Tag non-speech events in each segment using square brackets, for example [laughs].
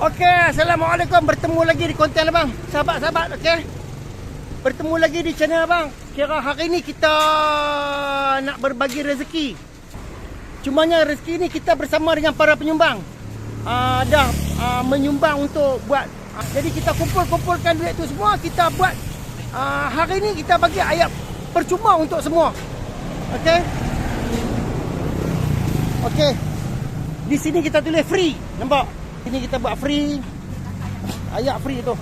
Okey, Assalamualaikum. Bertemu lagi di konten abang. Sahabat-sahabat, okey. Bertemu lagi di channel abang. Kira hari ni kita nak berbagi rezeki. Cumanya rezeki ni kita bersama dengan para penyumbang. Uh, dah uh, menyumbang untuk buat. Uh, jadi kita kumpul-kumpulkan duit tu semua. Kita buat. Uh, hari ni kita bagi ayat percuma untuk semua. Okey. Okey. Di sini kita tulis free. Nampak? Sini kita buat free. Ayat free tu.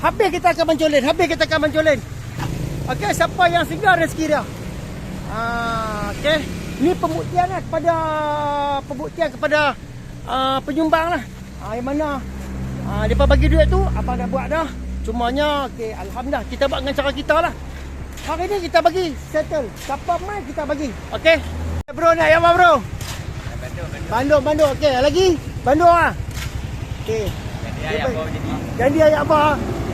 Habis kita akan mencolin. Habis kita akan mencolin. Okey, siapa yang singgah rezeki dia? Ah, okey. Ni pembuktian lah kepada pembuktian kepada uh, penyumbang lah. Ah, yang mana ah, dia bagi duit tu, abang dah buat dah. Cumanya, okey, alhamdulillah kita buat dengan cara kita lah. Hari ni kita bagi settle. Siapa mai kita bagi. Okey. Bro nak yang apa bro? Bandung, Bandung. Okey, lagi? Bandung ah. Okey. Jadi ayat apa jadi? Janji ayat apa?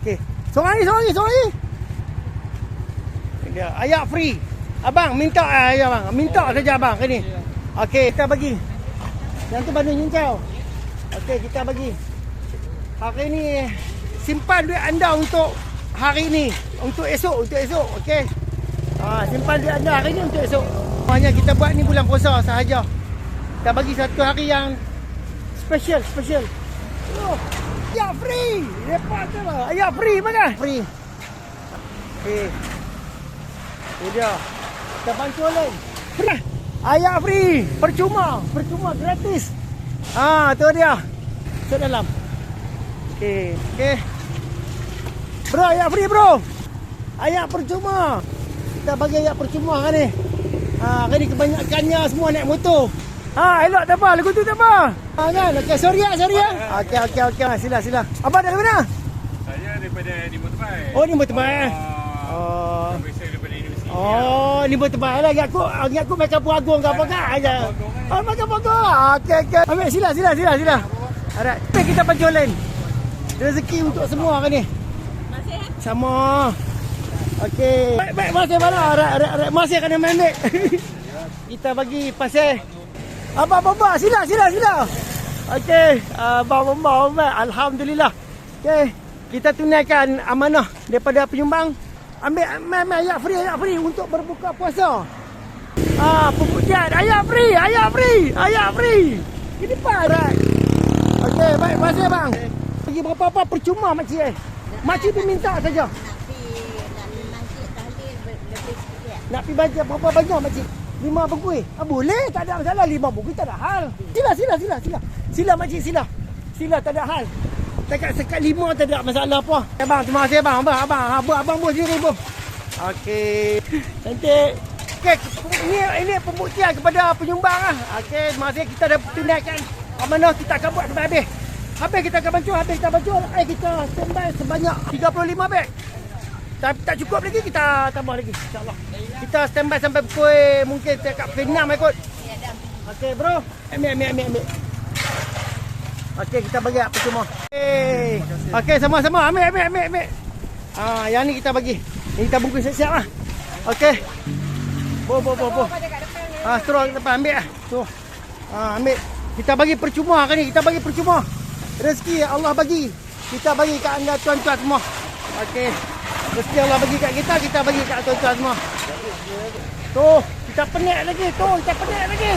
Okey. Seorang ni, seorang ni, seorang ni. Dia ayat free. Abang minta ah, ayat abang. Minta saja abang ke ni. Okey, kita bagi. Yang tu Bandung Nyincau. Okey, kita bagi. Hari ni simpan duit anda untuk hari ni, untuk esok, untuk esok. Okey. Ah, simpan duit anda hari ni untuk esok. Hanya kita buat ni bulan puasa sahaja. Kita bagi satu hari yang special, special. Oh, ya free. Lepas tu lah. Ya free mana? Free. Okey. Itu dia. Kita bantu lain. Ayat free. Percuma. Percuma. Gratis. Ah, tu dia. Masuk dalam. Okey. Okey. Bro, ayat free bro. Ayat percuma. Kita bagi ayat percuma kan ni. Ha, kan ni kebanyakannya semua naik motor. Ha, elok tak apa. Lagu tu tak apa. Ha, kan? Okey, sorry ya, sorry ya. Okey, okey, okey. Sila, sila. Abang dari mana? Saya daripada di Motorbike. Oh, ni motorbike. Oh. Oh. Biasa daripada universiti. Oh, ni motorbike lah. Ingat aku, ingat aku makan buah agung ke apa kan? aja. Oh, makan buah agung. Okey, okey. Ambil sila, sila, sila, sila. Alright. Kita kita penjualan. Rezeki untuk semua kan ni. Masih eh? Sama. Okey. Baik, baik. Masih mana? Alright, alright, alright. Masih kena ambil. [laughs] kita bagi pasal. Abang, abang, sila, sila, sila. Okey. Abang, abang, abang. Alhamdulillah. Okey. Kita tunaikan amanah daripada penyumbang. Ambil, ambil, ambil ayat free, ayat free untuk berbuka puasa. Ah, pembuktian. Ayat free, ayat free, ayat free. Ini depan. Alright. Okey, baik. Terima kasih, bang. Bagi berapa-apa percuma makcik eh. Makcik tu minta saja. Nak pergi nak masjid tahlil lebih sikit. Nak pergi baca berapa banyak makcik? Lima bungkus. Ah, boleh, tak ada masalah. Lima bungkus tak ada hal. Sila, sila, sila, sila. Sila makcik, sila. Sila tak ada hal. Dekat sekat lima tak ada masalah apa. Abang, terima kasih abang. Abang, abang. Abang, abang bos sendiri bos. Okey. Cantik. Okey, ini ini pembuktian kepada penyumbang lah. Okey, terima kasih kita dah tunaikan amanah kita akan buat sampai habis. Habis kita akan bantu, habis kita bantu. Eh, kita standby sebanyak 35 beg. Tak, tak cukup lagi kita tambah lagi insyaallah. Kita standby sampai pukul mungkin dekat pukul 6 ikut. Dah. Okey bro. Ambil ambil ambil ambil. Okey kita bagi apa semua. Okey. Okey sama-sama ambil ambil ambil ambil. Ah yang ni kita bagi. Ni kita bungkus siap-siap lah. Okey. Bo bo bo bo. Ah kat depan ambil ah. Tu. Ah ambil. Kita bagi percuma kan ni. Kita bagi percuma. Rezeki Allah bagi. Kita bagi kat anda tuan-tuan semua. Okey. Rezeki Allah bagi kat kita, kita bagi kat tuan-tuan semua. Tu, kita penik lagi. Tu, kita penik lagi.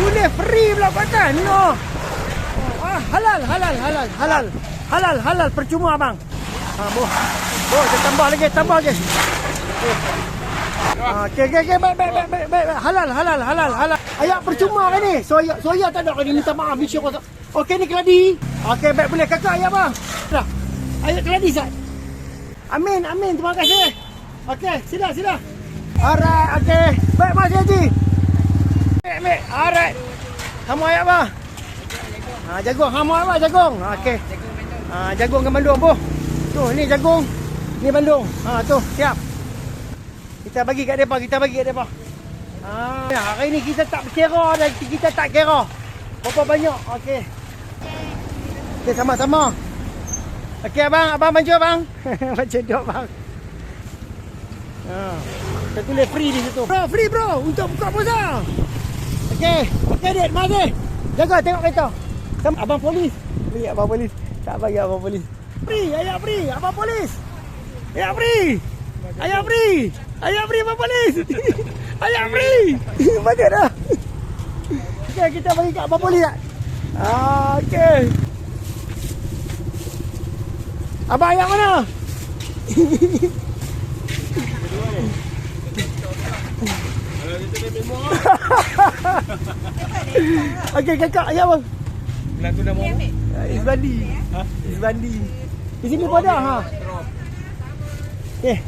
Boleh free pula kata. No. Ah, halal, halal, halal, halal. Halal, halal percuma abang. Ha, boh. Boh, kita tambah lagi, tambah lagi. Ah, Okey, okey, okey, baik, baik, baik, baik, baik. Halal, halal, halal, halal. Ayat percuma kan ni? Soya, soya tak ada kan? Minta maaf, kau tak. Okey, ni keladi. Okey, baik, boleh. Kakak ayat apa? Dah. Ayat keladi, Zat. Amin, amin. Terima kasih. Okey, sila, sila. Alright, okey. Baik, Mas Haji. Ambil, ambil. Alright. Kamu ayat apa? Ha, jagung. Kamu ayat apa? Jagung. Okey. Ha, jagung ke Bandung, boh. Tu, ni jagung. Ni Bandung. Ha, tu, siap. Kita bagi kat depa, kita bagi kat depa. Ha, hari ni kita tak kira dan kita tak kira. Berapa banyak? Okey. Okey, sama-sama. Okey, abang, abang bantu abang. [laughs] Macam dok bang. Ha. Kita tulis free di situ. Bro, free bro untuk buka puasa. Okey. Okey, Dek, terima kasih. Jaga tengok kereta. Sama abang polis. bagi abang polis. Tak bagi abang polis. Free, ayah free, abang polis. Ayah free. Ayah free. Ayah free abang polis. [laughs] Ayah free. [laughs] Mana dah? Okey, kita bagi kat abang polis tak? Ah, okey. Abang ayat mana? [laughs] Okey, kakak ayat bang. Belah tu dah mau. Uh, Isbandi. Ha? Isbandi. Di sini pun ada ha. Eh,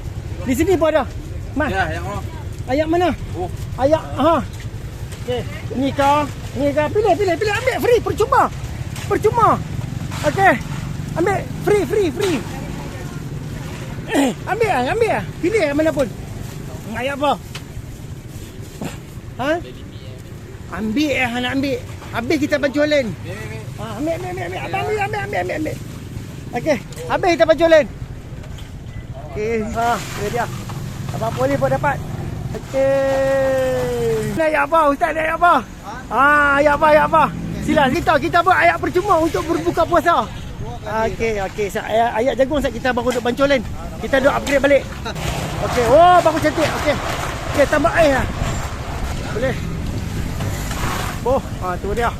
di sini pun ada. Mas, Ya, yang mana? ayat mana? Oh. Ayat ha. Okey, ni kau. Ni kau pilih pilih pilih ambil free percuma. Percuma. Okey. Ambil free free free. Eh, ambil ah, ambil ah. Pilih yang mana pun. Ayat apa? Ha? Ambil eh, nak ambil. Habis kita penjualan. Ha, ambil, ambil, ambil, ambil. Ambil, ambil, ambil, ambil, ambil. Okey, habis kita penjualan. Okey, ha, dia dia. Abang polis pun dapat. Okey. Ayat apa? Ustaz ayat apa? Ha, ayat apa, ayat apa? Sila kita kita buat ayat percuma untuk berbuka puasa. Okey, okey. Sa- Ayat, ayat jagung sat kita baru duk bancolan. Kita duk upgrade balik. Okey. Oh, bagus cantik. Okey. Okey, tambah air lah. Boleh. Oh, ha tu dia.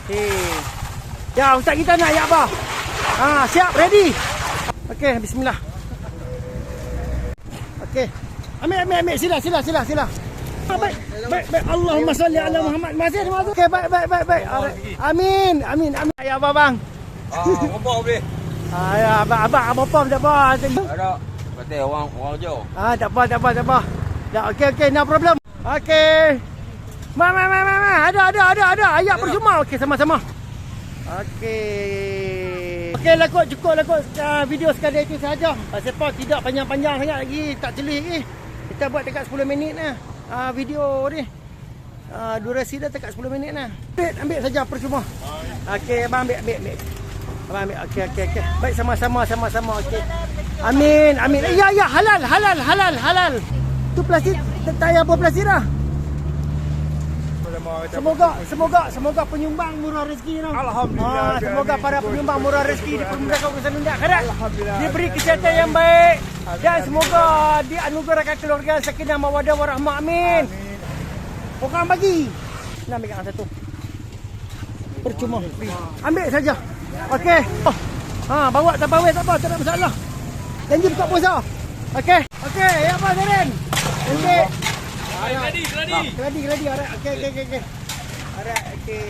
Okey. Ya, ustaz kita nak ayat apa? Ha, siap, ready. Okey, bismillah. Okey. Ambil, ambil, ambil. Sila, sila, sila, sila. Ah, Baik, baik, baik. Allahumma salli ala Muhammad. Masih, masih. Okey, baik, baik, baik, baik. Amin, amin, amin. Ayat apa, bang? Ah, apa boleh? Ah, ya, abang, abang, abang pom tak apa. Ada. Kata orang orang je. Ah, tak apa, tak apa, tak apa. Dah, okey, okey, no problem. Okey. Ma, ma, ma, ma, ma. Ada, ada, ada, ada. Ayat percuma. Okey, sama-sama. Okey. Okey, lakuk cukup lakuk uh, video sekadar itu sahaja. Pasal apa tidak panjang-panjang sangat lagi, tak celih lagi. Kita buat dekat 10 minit lah. Uh, video ni. Uh, durasi dah dekat 10 minit lah. Ambil, ambil saja percuma. Okey, abang ambil, ambil, ambil. Abang ambil. Okey, okey, okey. Baik, sama-sama, sama-sama. Okey. Amin, amin. Eh, Ya, ya, halal, halal, halal, halal. Tu plastik, tak payah apa plastik dah. Semoga semoga semoga penyumbang murah rezeki tau. Alhamdulillah. Ah, semoga para penyumbang murah rezeki dipermudahkan urusan dunia akhirat. Diberi kesihatan yang baik dan semoga dianugerahkan keluarga sakinah mawaddah warahmah. Amin. Orang bagi. Nak ambil satu. Percuma. Ambil saja. Okey. Oh. Ha, bawa tak bawa tak apa, tak ada masalah. Janji buka puasa. Okey. Okey, ya apa Zaren? Okey. Ready, ready. Geladi, geladi. Alright, okey, okey, okey. okey. Alright, okey.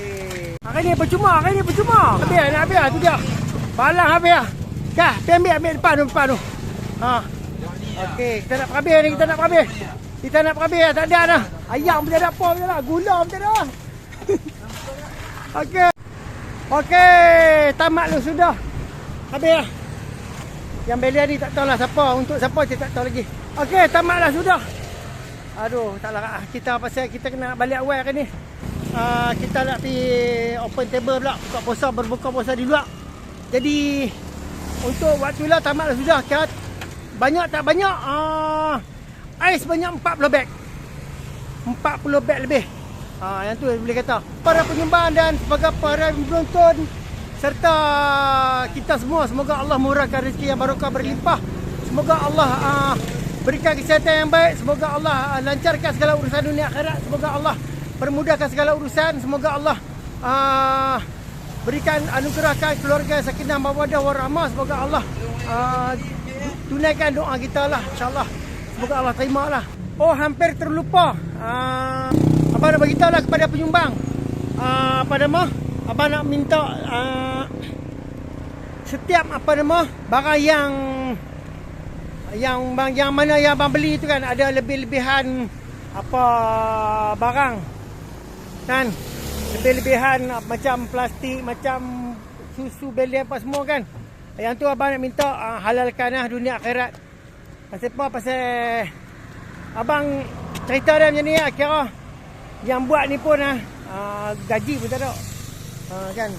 Hari ni percuma, hari ni percuma. Habis, nak habis lah, tu dia. Balang habis lah. Kah, pergi ambil, ambil depan tu, depan tu. Ha. Okey, kita nak perhabis ni, kita nak perhabis. Kita nak perhabis lah, tak ada dah. Ayam pun tak ada apa pun tak ada. Gula pun tak ada. [laughs] Okey. Okey, tamat lu sudah. Habis lah. Yang belia ni tak tahulah siapa. Untuk siapa saya tak tahu lagi. Okey, tamatlah sudah. Aduh, taklah ah, kita pasal kita kena balik awal kan ni. Uh, kita nak pergi open table pula buka puasa berbuka puasa di luar. Jadi untuk waktu lah tamat dah sudah. Kira banyak tak banyak uh, ais banyak 40 beg. 40 beg lebih. Ah yang tu boleh kata. Para penyumbang dan sebagai para penonton serta kita semua semoga Allah murahkan rezeki yang barokah berlimpah. Semoga Allah uh, berikan kesihatan yang baik. Semoga Allah uh, lancarkan segala urusan dunia akhirat. Semoga Allah permudahkan segala urusan. Semoga Allah uh, berikan anugerahkan keluarga sakinah mawaddah warahmah. Semoga Allah uh, tunaikan doa kita lah insyaallah. Semoga Allah terima lah. Oh hampir terlupa. Uh, abang nak beritahu lah kepada penyumbang. Uh, apa nama? Abang nak minta uh, setiap apa nama barang yang yang bang yang mana yang abang beli tu kan ada lebih-lebihan apa barang. Kan? Lebih-lebihan ah, macam plastik macam susu beli apa semua kan. Yang tu abang nak minta uh, halalkan lah dunia akhirat. Pasal apa? Pasal abang cerita dia macam ni lah kira yang buat ni pun lah uh, gaji pun tak ada uh, kan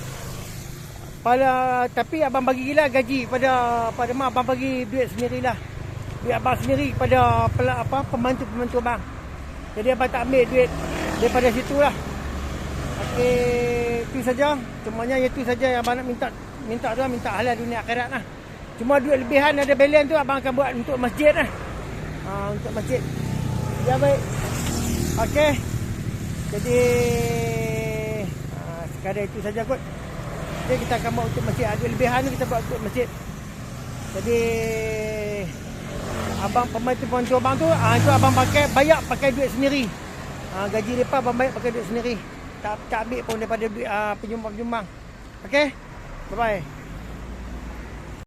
pada tapi abang bagi gila gaji pada pada mak abang bagi duit sendirilah duit abang sendiri pada pela, apa pembantu-pembantu abang jadi abang tak ambil duit daripada situ lah okey itu saja. Cumanya itu saja yang abang nak minta minta tu lah, minta halal dunia akhirat lah. Cuma duit lebihan ada belen tu abang akan buat untuk masjid lah. Ha, untuk masjid. Ya baik. Okey. Jadi ha, sekadar itu saja kot. Jadi kita akan buat untuk masjid. Ada lebihan tu kita buat untuk masjid. Jadi abang pemain tu pembantu abang tu ah itu abang pakai bayar pakai duit sendiri. Ah gaji depa abang bayar pakai duit sendiri. Tak tak ambil pun daripada duit ah penyumbang-penyumbang. Okey. Bye bye.